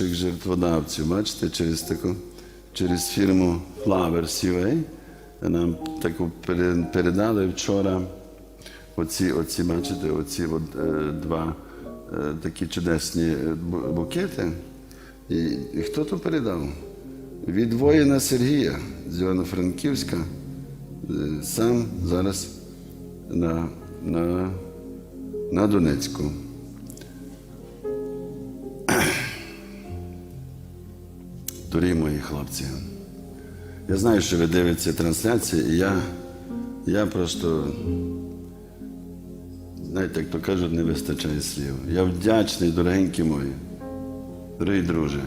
наших жертводавців, бачите, через таку, через фірму Flowers UA. Нам таку передали вчора оці, оці бачите, оці от, е, два е, такі чудесні е, букети. І, і хто то передав? Від воїна Сергія з Івано-Франківська. Е, Сам зараз на, на, на Донецьку. Дорогі мої хлопці, я знаю, що ви дивитеся трансляції, і я, я просто, знаєте, як то кажуть, не вистачає слів. Я вдячний, дорогенькі мої, дорогі друже.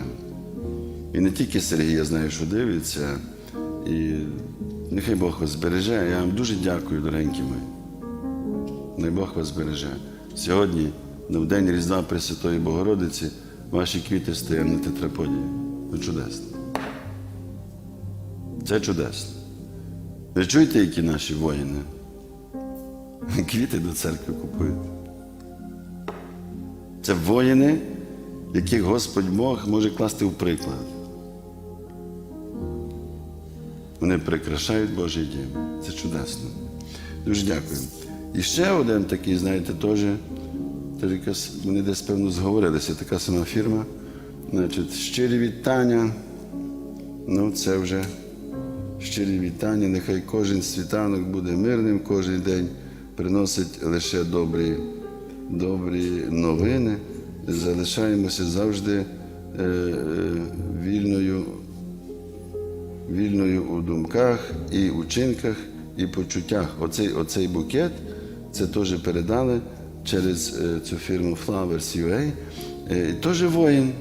І не тільки Сергій, я знаю, що дивиться, і нехай Бог вас збереже. Я вам дуже дякую, дорогенькі мої. Най Бог вас збереже. Сьогодні, в день Різдва Пресвятої Богородиці, ваші квіти стоять на тетраподії. Ну, чудесно. Це чудесно. Ви чуєте, які наші воїни? Квіти до церкви купують. Це воїни, яких Господь Бог може класти в приклад. Вони прикрашають Божий дім. Це чудесно. Дуже дякую. І ще один такий, знаєте, теж вони десь певно зговорилися, така сама фірма. Значить, щирі вітання. Ну, це вже щирі вітання. Нехай кожен світанок буде мирним, кожен день приносить лише добрі, добрі новини. Залишаємося завжди е, е, вільною вільною у думках і учинках, і почуттях. Оцей, оцей букет це теж передали через е, цю фірму Flowers UA. Е, Теж воїн.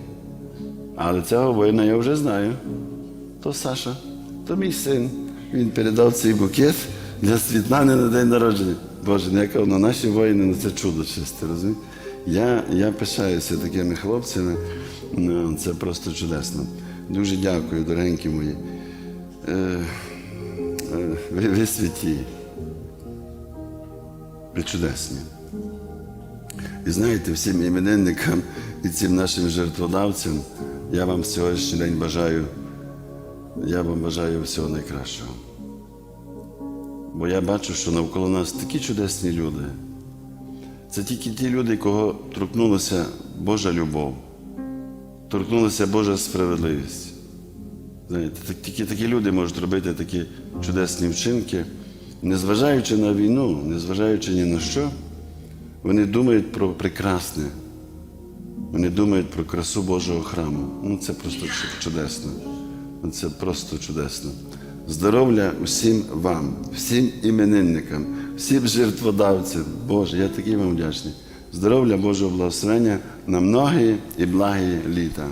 Але цього воїна я вже знаю. То Саша, то мій син. Він передав цей букет для Світлани на день народження. Боже, ну, яка на наші воїни, ну це чудо чисте, розумієте? Я, я пишаюся такими хлопцями. Ну, це просто чудесно. Дуже дякую, дорогенькі мої. Е, е, ви, ви святі. Ви чудесні. І знаєте, всім іменинникам і цим нашим жертводавцям я вам сьогоднішній день бажаю, я вам бажаю всього найкращого. Бо я бачу, що навколо нас такі чудесні люди. Це тільки ті люди, кого торкнулася Божа любов, торкнулася Божа справедливість. Знаєте, тільки такі люди можуть робити такі чудесні вчинки, незважаючи на війну, незважаючи ні на що, вони думають про прекрасне. Вони думають про красу Божого храму. Ну, це просто чудесно. Це просто чудесно. Здоров'я усім вам, всім іменинникам, всім жертводавцям. Боже, я такий вам вдячний. Здоров'я Божого благословення на многі і благі літа.